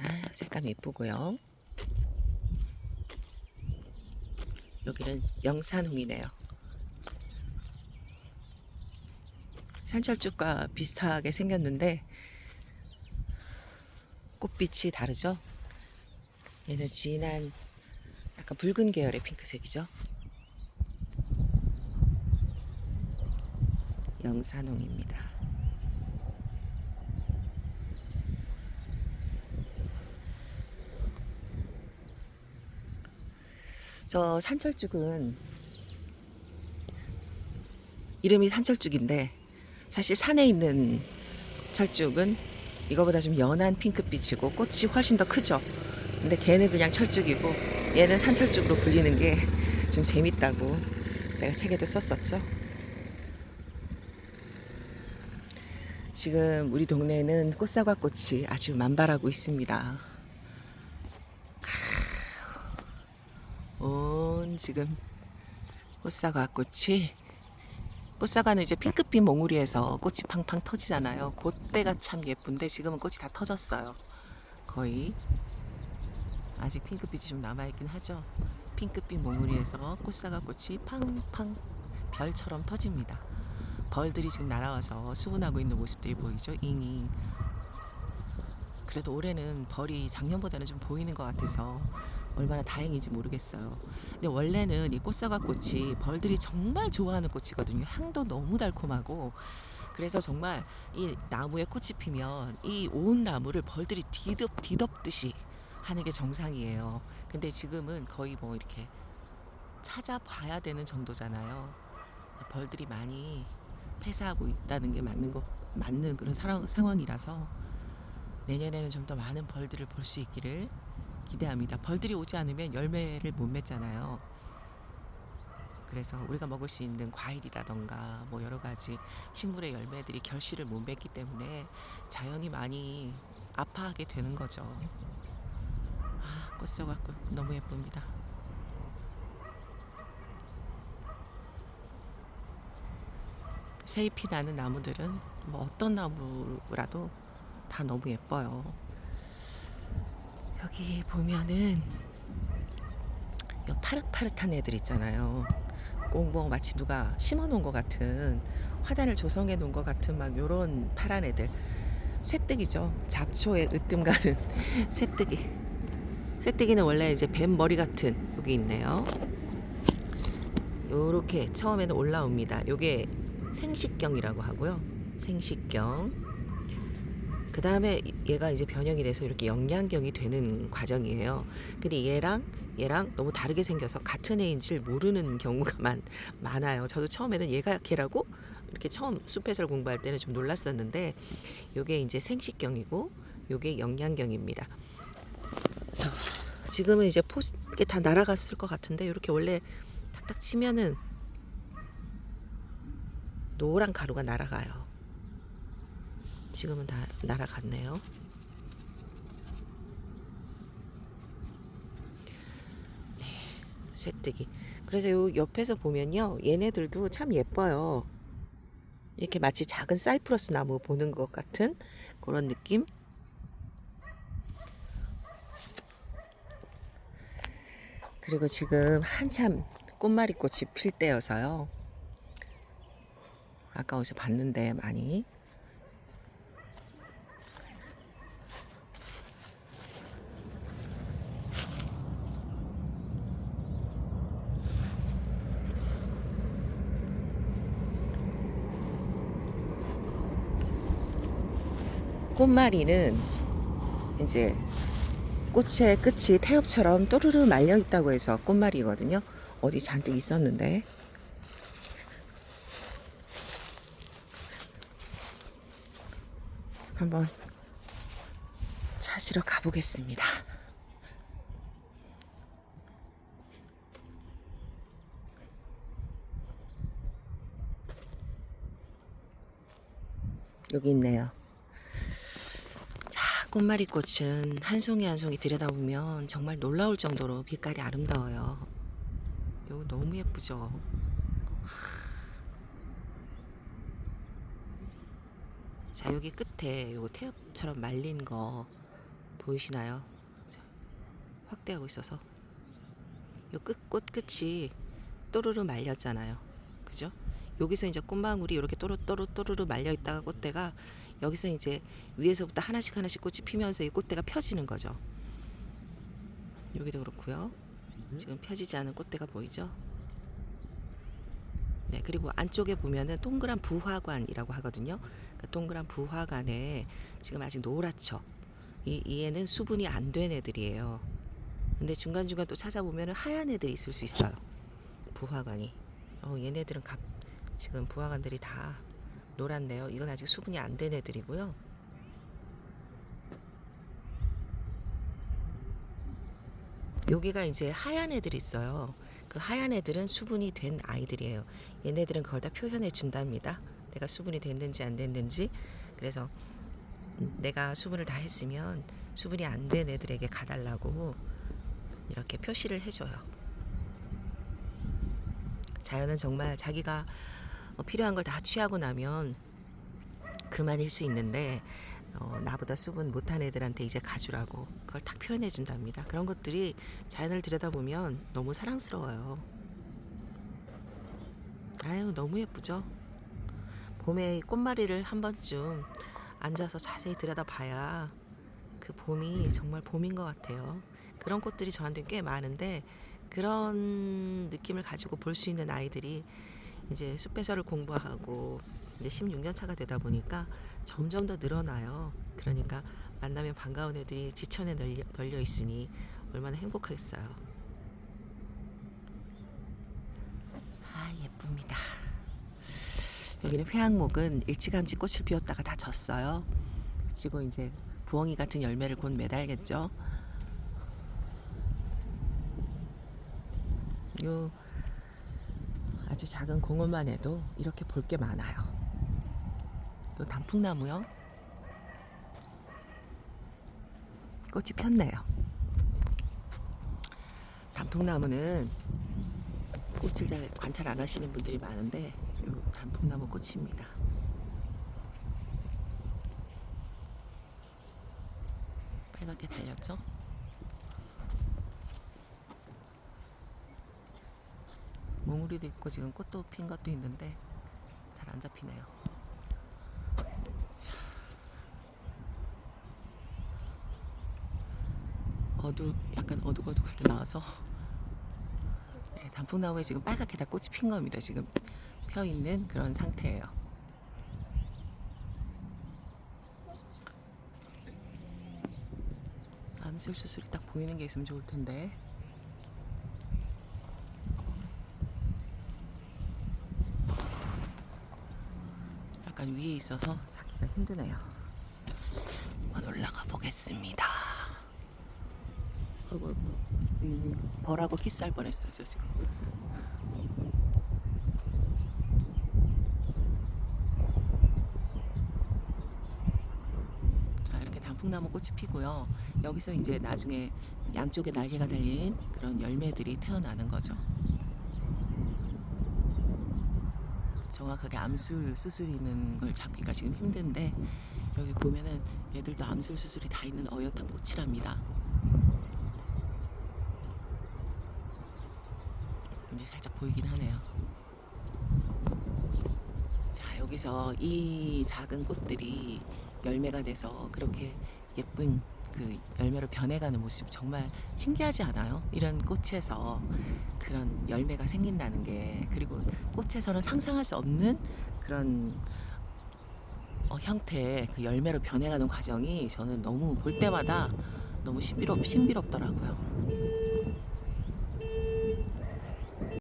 아, 색감 예쁘고요. 여기는 영산홍이네요. 산철쭉과 비슷하게 생겼는데 꽃빛이 다르죠? 얘는 진한 약간 붉은 계열의 핑크색이죠. 영산홍입니다. 저 산철쭉은 이름이 산철쭉인데 사실 산에 있는 철쭉은 이거보다 좀 연한 핑크빛이고 꽃이 훨씬 더 크죠. 근데 걔는 그냥 철쭉이고 얘는 산철쭉으로 불리는 게 좀 재밌다고 제가 책에도 썼었죠. 지금 우리 동네에는 꽃사과 꽃이 아주 만발하고 있습니다. 온 지금 꽃사과 꽃이 꽃사과는 이제 핑크빛 몽우리에서 꽃이 팡팡 터지잖아요. 그때가 참 예쁜데 지금은 꽃이 다 터졌어요. 거의 아직 핑크빛이 좀 남아있긴 하죠. 핑크빛 몽우리에서 꽃사과 꽃이 팡팡 별처럼 터집니다. 벌들이 지금 날아와서 수분하고 있는 모습들이 보이죠. 잉잉. 그래도 올해는 벌이 작년보다는 좀 보이는 것 같아서 얼마나 다행인지 모르겠어요. 근데 원래는 이 꽃사과 꽃이 벌들이 정말 좋아하는 꽃이거든요. 향도 너무 달콤하고 그래서 정말 이 나무에 꽃이 피면 이 온 나무를 벌들이 뒤덮 뒤덮듯이 하는 게 정상이에요. 근데 지금은 거의 뭐 이렇게 찾아봐야 되는 정도잖아요. 벌들이 많이 폐사하고 있다는 게 맞는 거 맞는 그런 사랑, 상황이라서 내년에는 좀 더 많은 벌들을 볼 수 있기를 기대합니다. 벌들이 오지 않으면 열매를 못 맺잖아요. 그래서 우리가 먹을 수 있는 과일이라던가 뭐 여러 가지 식물의 열매들이 결실을 못 맺기 때문에 자연이 많이 아파하게 되는 거죠. 아, 꽃사과 꽃 너무 예쁩니다. 새잎이 나는 나무들은 뭐 어떤 나무라도 다 너무 예뻐요. 여기 보면은 이 파릇파릇한 애들 있잖아요. 꽁꽁 마치 누가 심어 놓은 것 같은 화단을 조성해 놓은 것 같은 막 요런 파란 애들. 쇠뜨기죠. 잡초에 으뜸 가는 쇠뜨기. 쇠뜨기는 원래 이제 뱀 머리 같은 여기 있네요. 요렇게 처음에는 올라옵니다. 요게 생식경이라고 하고요. 생식경. 그 다음에 얘가 이제 변형이 돼서 이렇게 영양경이 되는 과정이에요. 근데 얘랑 얘랑 너무 다르게 생겨서 같은 애인지를 모르는 경우가 많, 많아요. 저도 처음에는 얘가 걔라고 이렇게 처음 숲에서 공부할 때는 좀 놀랐었는데 요게 이제 생식경이고 요게 영양경입니다. 그래서 지금은 이제 포 이게 다 날아갔을 것 같은데 이렇게 원래 탁탁 치면은 노란 가루가 날아가요. 지금은 다 날아갔네요. 네, 쇠뜨기. 그래서 요 옆에서 보면요, 얘네들도 참 예뻐요. 이렇게 마치 작은 사이프러스 나무 보는 것 같은 그런 느낌. 그리고 지금 한참 꽃말이 꽃이 필 때여서요. 아까 어디서 봤는데 많이 꽃말이는 이제 꽃의 끝이 태엽처럼 또르르 말려 있다고 해서 꽃말이거든요. 어디 잔뜩 있었는데. 한번 찾으러 가보겠습니다. 여기 있네요. 자, 꽃말이 꽃은 한 송이 한 송이 들여다보면 정말 놀라울 정도로 빛깔이 아름다워요. 이거 너무 예쁘죠? 자, 여기 끝에 요거 태엽처럼 말린 거 보이시나요? 자, 확대하고 있어서 요 끝, 꽃 끝이 또르르 말렸잖아요. 그죠? 여기서 이제 꽃망울이 이렇게 또르또르 또르르 말려 있다가 꽃대가 여기서 이제 위에서부터 하나씩 하나씩 꽃이 피면서 이 꽃대가 펴지는 거죠. 여기도 그렇고요. 지금 펴지지 않은 꽃대가 보이죠? 네, 그리고 안쪽에 보면은 동그란 부화관이라고 하거든요. 그 동그란 부화관에 지금 아직 노랗죠. 이, 이 애는 수분이 안 된 애들이에요. 근데 중간중간 또 찾아보면은 하얀 애들이 있을 수 있어요. 부화관이. 어, 얘네들은 갑, 지금 부화관들이 다 노랗네요. 이건 아직 수분이 안 된 애들이고요. 여기가 이제 하얀 애들이 있어요. 그 하얀 애들은 수분이 된 아이들이에요. 얘네들은 그걸 다 표현해 준답니다. 내가 수분이 됐는지 안 됐는지. 그래서 음, 내가 수분을 다 했으면 수분이 안 된 애들에게 가달라고 이렇게 표시를 해줘요. 자연은 정말 자기가 어, 필요한 걸 다 취하고 나면 그만일 수 있는데 어, 나보다 수분 못한 애들한테 이제 가주라고 그걸 딱 표현해 준답니다. 그런 것들이 자연을 들여다보면 너무 사랑스러워요. 아유 너무 예쁘죠. 봄에 이 꽃마리를 한 번쯤 앉아서 자세히 들여다봐야 그 봄이 정말 봄인 것 같아요. 그런 꽃들이 저한테 꽤 많은데 그런 느낌을 가지고 볼 수 있는 아이들이 이제 숲에서를 공부하고 이제 16년 차가 되다 보니까 점점 더 늘어나요. 그러니까 만나면 반가운 애들이 지천에 널려, 널려 있으니 얼마나 행복하겠어요. 아 예쁩니다. 여기는 회양목은 일찌감치 꽃을 피웠다가 다 졌어요. 지고 이제 부엉이 같은 열매를 곧 매달겠죠. 요 아주 작은 공원만 해도 이렇게 볼 게 많아요. 요 단풍나무요. 꽃이 폈네요. 단풍나무는 꽃을 잘 관찰 안 하시는 분들이 많은데 요 단풍나무 꽃입니다. 빨갛게 달렸죠? 몽우리도 있고 지금 꽃도 핀 것도 있는데 잘 안 잡히네요. 자. 어두 약간 어둑어둑하게 나와서 네, 단풍나무에 지금 빨갛게 다 꽃이 핀 겁니다. 지금 펴 있는 그런 상태예요. 암술 수술이 딱 보이는 게 있으면 좋을 텐데. 약간 위에 있어서 잡기가 힘드네요. 한번 올라가 보겠습니다. 아이고, 이 벌하고 키스할 뻔했어요, 저 지금. 자, 이렇게 단풍나무 꽃이 피고요. 여기서 이제 나중에 양쪽에 날개가 달린 그런 열매들이 태어나는 거죠. 정확하게 암술 수술이 있는 걸 잡기가 지금 힘든데 여기 보면은 얘들도 암술 수술이 다 있는 어엿한 꽃이랍니다. 이제 살짝 보이긴 하네요. 자 여기서 이 작은 꽃들이 열매가 돼서 그렇게 예쁜 그 열매로 변해가는 모습 정말 신기하지 않아요? 이런 꽃에서 그런 열매가 생긴다는 게 그리고 꽃에서는 상상할 수 없는 그런 어, 형태의 그 열매로 변해가는 과정이 저는 너무 볼 때마다 너무 신비롭 신비롭더라고요.